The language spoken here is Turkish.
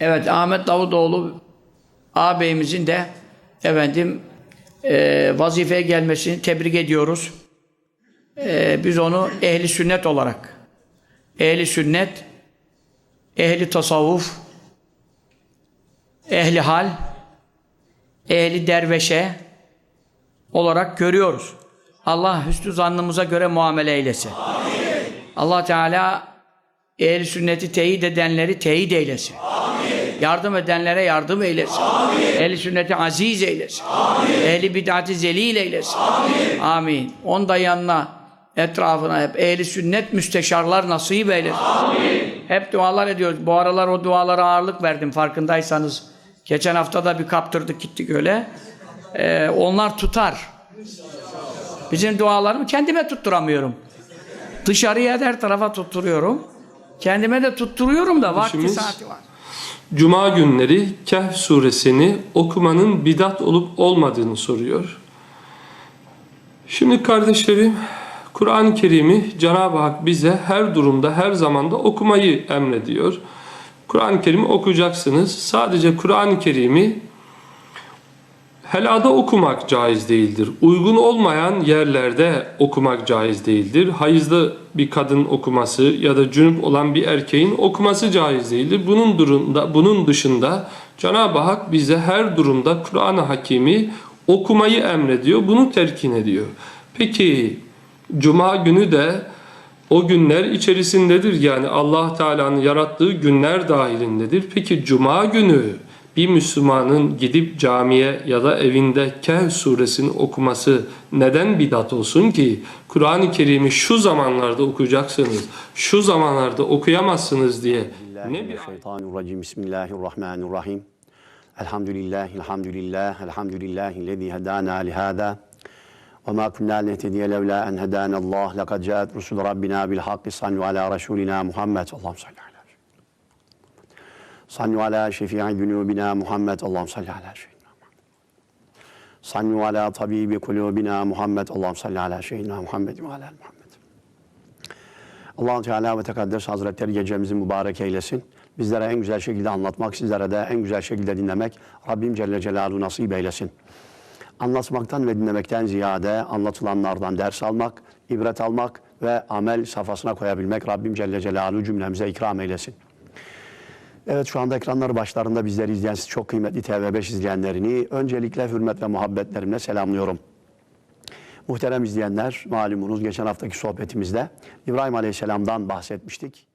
Evet Ahmet Davutoğlu ağabeyimizin de efendim e, vazifeye gelmesini tebrik ediyoruz. E, biz onu ehli sünnet olarak ehli sünnet ehli tasavvuf ehli hal ehli derveşe olarak görüyoruz. Allah hüsnü zannımıza göre muamele eylesin. Allah Teala ehli sünneti teyit edenleri teyit eylesin. Yardım edenlere yardım eylesin. Ehli sünneti aziz eylesin. Ehli bid'ati zelil eylesin. Amin. Onda yanına etrafına hep ehli sünnet müsteşarlar nasip eylesin. Hep dualar ediyoruz. Bu aralar o dualara ağırlık verdim farkındaysanız. Geçen hafta da bir kaptırdık gittik öyle. Ee, onlar tutar. Bizim dualarımı kendime tutturamıyorum. Dışarıya her tarafa tutturuyorum. Kendime de tutturuyorum da vakti İşimiz- saati var. Cuma günleri Kehf suresini okumanın bidat olup olmadığını soruyor. Şimdi kardeşlerim, Kur'an-ı Kerim'i Cenab-ı Hak bize her durumda, her zamanda okumayı emrediyor. Kur'an-ı Kerim'i okuyacaksınız. Sadece Kur'an-ı Kerim'i helada okumak caiz değildir. Uygun olmayan yerlerde okumak caiz değildir. Hayızlı bir kadın okuması ya da cünüp olan bir erkeğin okuması caiz değildir. Bunun durumda bunun dışında Cenab-ı Hak bize her durumda Kur'an-ı Hakimi okumayı emrediyor. Bunu telkin ediyor. Peki cuma günü de o günler içerisindedir. Yani Allah Teala'nın yarattığı günler dahilindedir. Peki cuma günü bir Müslümanın gidip camiye ya da evinde Kehf suresini okuması neden bidat olsun ki? Kur'an-ı Kerim'i şu zamanlarda okuyacaksınız, şu zamanlarda okuyamazsınız diye ne bir Mineşşeytanirracim. Bismillahirrahmanirrahim. Elhamdülillahi, elhamdülillah, elhamdülillahi lezî hedâna lihâdâ. Ve mâ kunnâ nehtediye levlâ en hedânallâh. Lekad câet rusul rabbina bil hakkı alâ Resulina Muhammed. Allah'ım salli alâ. Sallu alâ şefî'i günûbina Muhammed. Allah'ım salli alâ seyyidina Muhammed. Sallu alâ tabibi kulûbina Muhammed. Allah'ım salli alâ seyyidina Muhammed ve alâ Muhammed. allah Teala ve Tekaddes Hazretleri gecemizi mübarek eylesin. Bizlere en güzel şekilde anlatmak, sizlere de en güzel şekilde dinlemek Rabbim Celle Celaluhu nasip eylesin. Anlatmaktan ve dinlemekten ziyade anlatılanlardan ders almak, ibret almak ve amel safhasına koyabilmek Rabbim Celle Celaluhu cümlemize ikram eylesin. Evet şu anda ekranları başlarında bizleri izleyen siz çok kıymetli TV5 izleyenlerini öncelikle hürmet ve muhabbetlerimle selamlıyorum. Muhterem izleyenler, malumunuz geçen haftaki sohbetimizde İbrahim Aleyhisselam'dan bahsetmiştik.